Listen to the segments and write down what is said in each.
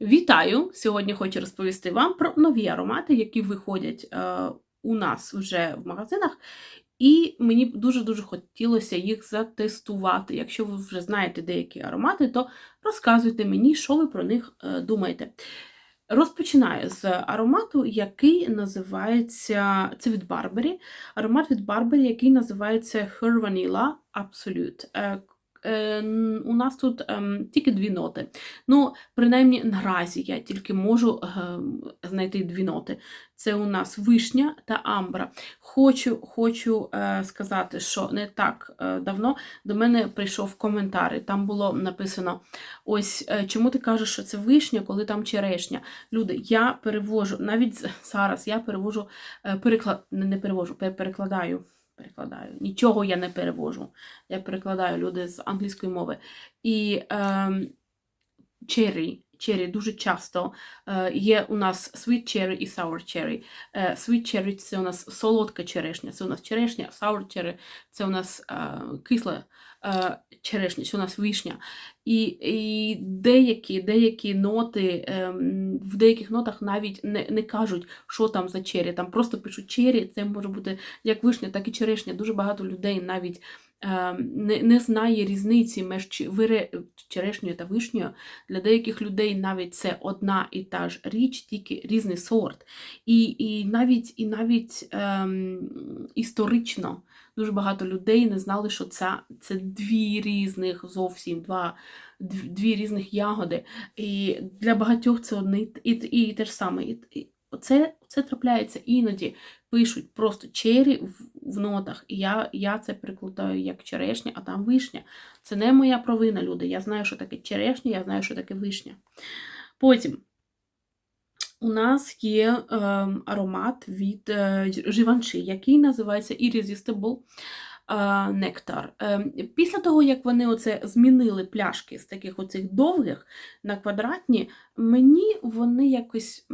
Вітаю! Сьогодні хочу розповісти вам про нові аромати, які виходять е, у нас вже в магазинах. І мені дуже-дуже хотілося їх затестувати. Якщо ви вже знаєте деякі аромати, то розказуйте мені, що ви про них е, думаєте. Розпочинаю з аромату, який називається це від Барбері. Аромат від Барбері, який називається Her Vanilla Absolute. Е, е, У нас тут ем, тільки дві ноти. Ну, принаймні, наразі я тільки можу ем, знайти дві ноти. Це у нас вишня та амбра. Хочу хочу е, сказати, що не так е, давно до мене прийшов коментар, і там було написано: ось е, чому ти кажеш, що це вишня, коли там черешня. Люди, я перевожу, навіть зараз я перевожу, е, переклад, не перевожу, перекладаю. Перекладаю. Нічого я не перевожу. Я перекладаю люди з англійської мови. І ем, cherry, cherry дуже часто е, є у нас sweet cherry і sour cherry. Е, sweet cherry – це у нас солодка черешня, це у нас черешня, sour cherry – це у нас е, кисла е, черешня, це у нас вишня. І, і деякі, деякі ноти, ем, в деяких нотах навіть не, не кажуть, що там за чері. Там просто пишуть чері, це може бути як вишня, так і черешня. Дуже багато людей навіть ем, не, не знає різниці між черешнею та вишнею. Для деяких людей навіть це одна і та ж річ, тільки різний сорт. І, і навіть, і навіть ем, історично дуже багато людей не знали, що це, це дві різних зовсім два, дві різних ягоди. І для багатьох це одне і, і, і те ж саме. І, і це, це трапляється іноді. Пишуть просто чері в, в нотах, і я, я це прикладаю як черешня, а там вишня. Це не моя провина, люди. Я знаю, що таке черешня, я знаю, що таке вишня. Потім у нас є е, аромат від е, Givenchy, який називається Irresistible е, Nectar. Е, після того, як вони оце змінили пляшки з таких оцих довгих на квадратні, мені вони якось.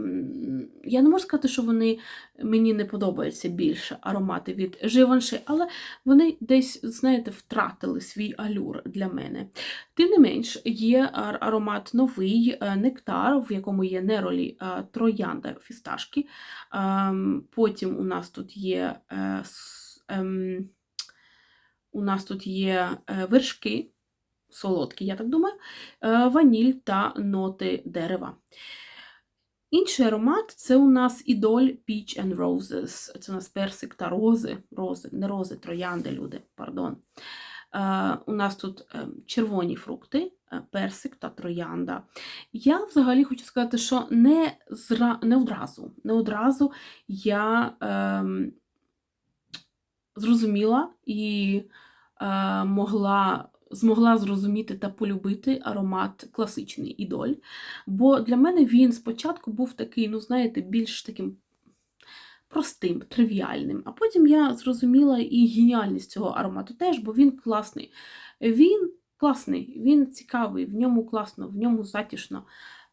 Я не можу сказати, що вони мені не подобаються більше аромати від Givenchy, але вони десь, знаєте, втратили свій алюр для мене. Тим не менш, є аромат новий е, нектар, в якому є неролі е, троянда фісташки. Ем, Потім у нас тут є е, ем, у нас тут є е, вершки, солодкі, я так думаю, е, ваніль та ноти дерева. Інший аромат це у нас ідоль Peach and Roses. Це у нас персик та рози. рози не рози, троянди, люди, пардон. Е, у нас тут червоні фрукти, персик та троянда. Я взагалі хочу сказати, що не, зра... не одразу, не одразу я ем, зрозуміла і е, могла, змогла зрозуміти та полюбити аромат класичний ідоль. Бо для мене він спочатку був такий, ну, знаєте, більш таким простим, тривіальним. А потім я зрозуміла і геніальність цього аромату теж, бо він класний. Він класний, він цікавий, в ньому класно, в ньому затішно.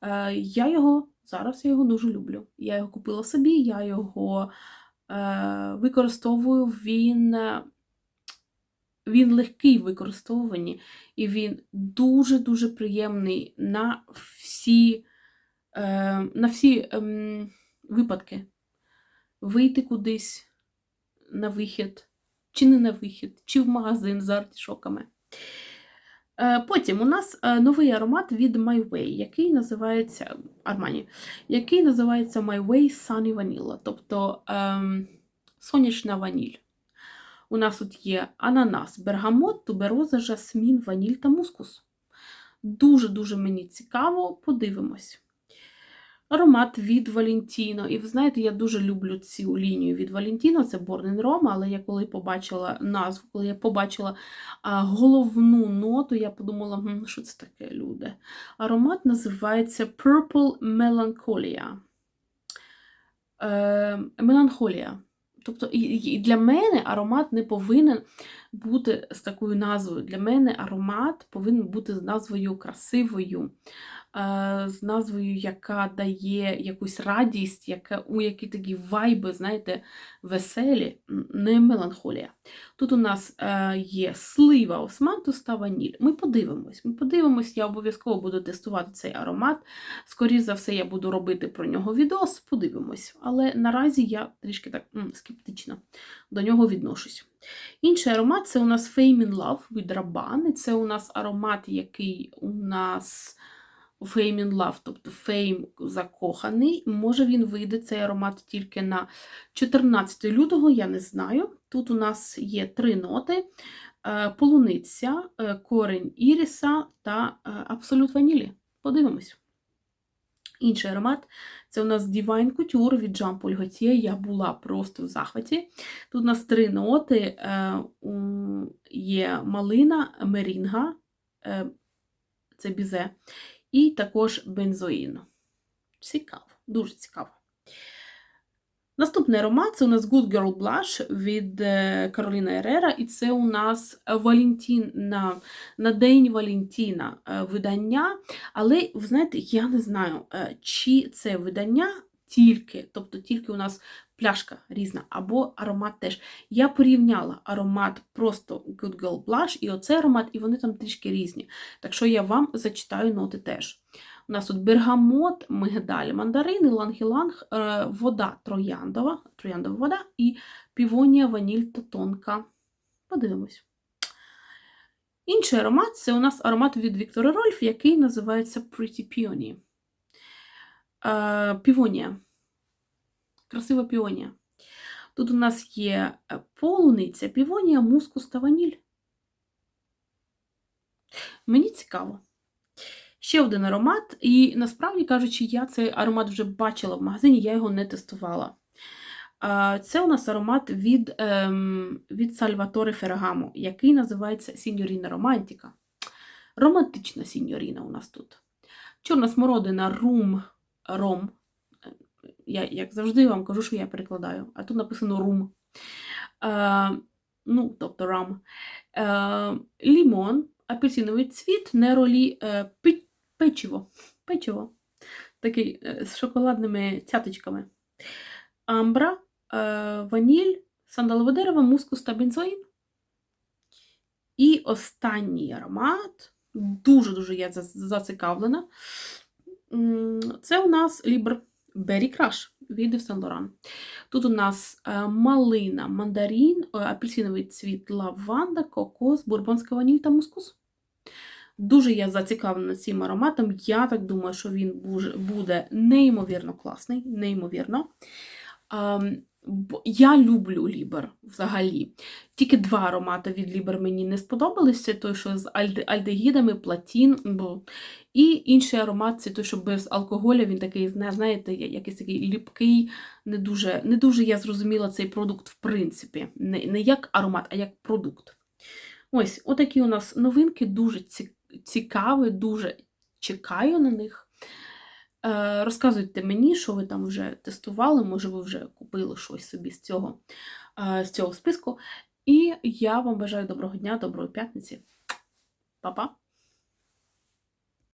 Е, Я його зараз я його дуже люблю. Я його купила собі, я його використовую. Він, е, він легкий в використовуванні, і він дуже-дуже приємний на всі, е, на всі ем, випадки. Вийти кудись на вихід, чи не на вихід, чи в магазин з артішоками. Е, Потім у нас е, новий аромат від My Way, який називається Armani, який називається My Way Sunny Vanilla, тобто ем, сонячна ваніль. У нас тут є ананас, бергамот, тубероза, жасмін, ваніль та мускус. Дуже-дуже мені цікаво, подивимось. Аромат від Valentino. І ви знаєте, я дуже люблю цю лінію від Valentino, це Born Roma, але я коли побачила назву, коли я побачила головну ноту, я подумала, «Гм, що це таке, люди. Аромат називається Purple Melancholia. Е, меланхолія. Тобто, і для мене аромат не повинен бути з такою назвою. Для мене аромат повинен бути з назвою красивою, з назвою, яка дає якусь радість, яка, у які такі вайби, знаєте, веселі, не меланхолія. Тут у нас е, є слива османтус та ваніль. Ми подивимось. Ми подивимось, я обов'язково буду тестувати цей аромат. Скоріше за все, я буду робити про нього відос, подивимось. Але наразі я трішки так м, скептично до нього відношусь. Інший аромат це у нас Fame in Love від Rabanne. Це у нас аромат, який у нас Fame in Love, тобто Fame закоханий. Може він вийде цей аромат тільки на 14 лютого, я не знаю. Тут у нас є три ноти: е, полуниця, е, корень іріса та е, абсолют ванілі. Подивимось. Інший аромат це у нас Divine Couture від Jean Paul Gaultier. Я була просто в захваті. Тут у нас три ноти: є малина, мерінга, це бізе, і також бензоїн. Цікаво, дуже цікаво. Наступний аромат це у нас Good Girl Blush від е, Кароліна Ерера, і це у нас Валентін на, на День Валентіна е, видання. Але, ви знаєте, я не знаю, е, чи це видання тільки, тобто тільки у нас пляшка різна, або аромат теж. Я порівняла аромат просто Good Girl Blush і оцей аромат, і вони там трішки різні. Так що я вам зачитаю ноти теж. У нас тут бергамот, мигдаль, мандарини, ланг-іланг, е, вода трояндова, трояндова вода і півонія, ваніль та тонка. Подивимось. Інший аромат це у нас аромат від Віктора Рольф, який називається Pretty Peony. Е, Півонія. Красива півонія. Тут у нас є е, полуниця, півонія, мускус та ваніль. Мені цікаво. Ще один аромат, і насправді кажучи, я цей аромат вже бачила в магазині, я його не тестувала. Це у нас аромат від, ем, від Сальваторе Феррагамо, який називається Сіньоріна Романтіка. Романтична сіньоріна у нас тут. Чорна смородина, рум, ром. Я, як завжди, вам кажу, що я перекладаю, а тут написано рум. Е, ну, тобто рам. Е, лімон, апельсиновий цвіт, неролі, е, печиво. Печиво. Такий е, з шоколадними цяточками. Амбра, е, ваніль, сандалове дерево, мускус та бензоїн. І останній аромат. Дуже-дуже я зацікавлена. Це у нас Libre Berry Crush від Saint Laurent. Тут у нас е, малина, мандарин, е, апельсиновий цвіт, лаванда, кокос, бурбонська ваніль та мускус. Дуже я зацікавлена цим ароматом. Я так думаю, що він буде неймовірно класний, неймовірно. Я люблю Лібер взагалі. Тільки два аромати від Лібер мені не сподобались. Той, що з альдегідами, платін. бо- І інший аромат це той, що без алкоголя, він такий, знаєте, якийсь такий ліпкий, не дуже, не дуже я зрозуміла цей продукт в принципі. Не, не як аромат, а як продукт. Ось, отакі у нас новинки, дуже цікаві, дуже чекаю на них. Е, Розказуйте мені, що ви там вже тестували, може, ви вже купили щось собі з цього, е, з цього списку. І я вам бажаю доброго дня, доброї п'ятниці. Па-па!